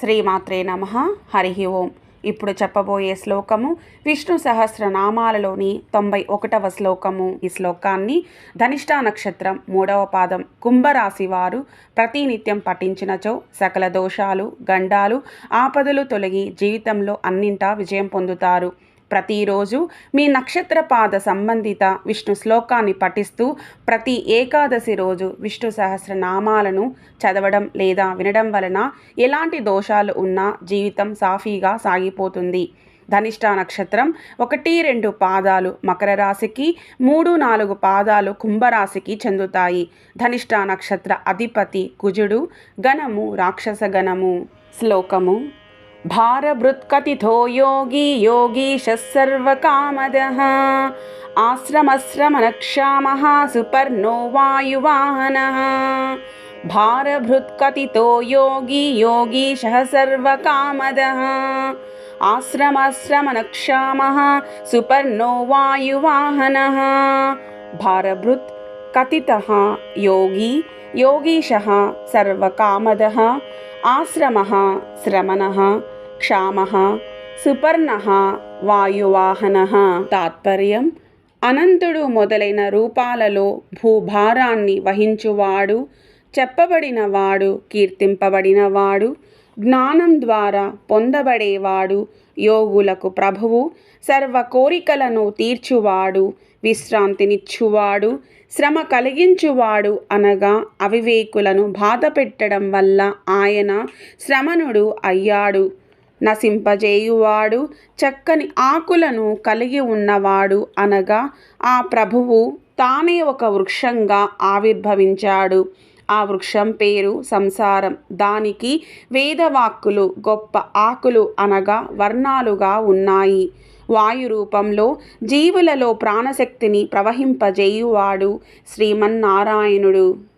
శ్రీమాత్రే నమ. హరి ఓం. ఇప్పుడు చెప్పబోయే శ్లోకము విష్ణు సహస్రనామాలలోని తొంభై ఒకటవ శ్లోకము. ఈ శ్లోకాన్ని ధనిష్టా నక్షత్రం మూడవ పాదం కుంభరాశి వారు ప్రతినిత్యం పఠించినచో సకల దోషాలు గండాలు ఆపదలు తొలగి జీవితంలో అన్నింటా విజయం పొందుతారు. ప్రతిరోజు మీ నక్షత్ర పాద సంబంధిత విష్ణు శ్లోకాన్ని పఠిస్తూ ప్రతి ఏకాదశి రోజు విష్ణు సహస్రనామాలను చదవడం లేదా వినడం వలన ఎలాంటి దోషాలు ఉన్నా జీవితం సాఫీగా సాగిపోతుంది. ధనిష్ట నక్షత్రం ఒకటి రెండు పాదాలు మకర రాశికి మూడు నాలుగు పాదాలు కుంభరాశికి చెందుతాయి. ధనిష్ట నక్షత్ర అధిపతి కుజుడు గణము రాక్షస గణము శ్లోకము भारभृत्कथितो योगी योगीशः सर्वकामदः। आश्रमश्रमनक्षामः सुपर्णो वायुवाहनः। भारभृत्कथितो योगी योगीशः सर्वकामदः। आश्रमश्रमनक्षामः सुपर्णो वायुवाहनः। भारभृत् కథిత యోగి యోగీశ సర్వకామద ఆశ్రమ శ్రమణ క్షామ సుపర్ణ వాయువాహన. తాత్పర్యం అనంతుడు మొదలైన రూపాలలో భూభారాన్ని వహించువాడు చెప్పబడినవాడు కీర్తింపబడినవాడు జ్ఞానం ద్వారా పొందబడేవాడు యోగులకు ప్రభువు. సర్వ కోరికలను తీర్చువాడు విశ్రాంతినిచ్చువాడు శ్రమ కలిగించువాడు అనగా అవివేకులను బాధ పెట్టడం వల్ల ఆయన శ్రమణుడు అయ్యాడు. నశింపజేయువాడు చక్కని ఆకులను కలిగి ఉన్నవాడు అనగా ఆ ప్రభువు తానే ఒక వృక్షంగా ఆవిర్భవించాడు. ఆ వృక్షం పేరు సంసారం. దానికి వేదవాక్కులు గొప్ప ఆకులు అనగా వర్ణాలుగా ఉన్నాయి. వాయు రూపంలో జీవులలో ప్రాణశక్తిని ప్రవహింపజేయువాడు శ్రీమన్నారాయణుడు.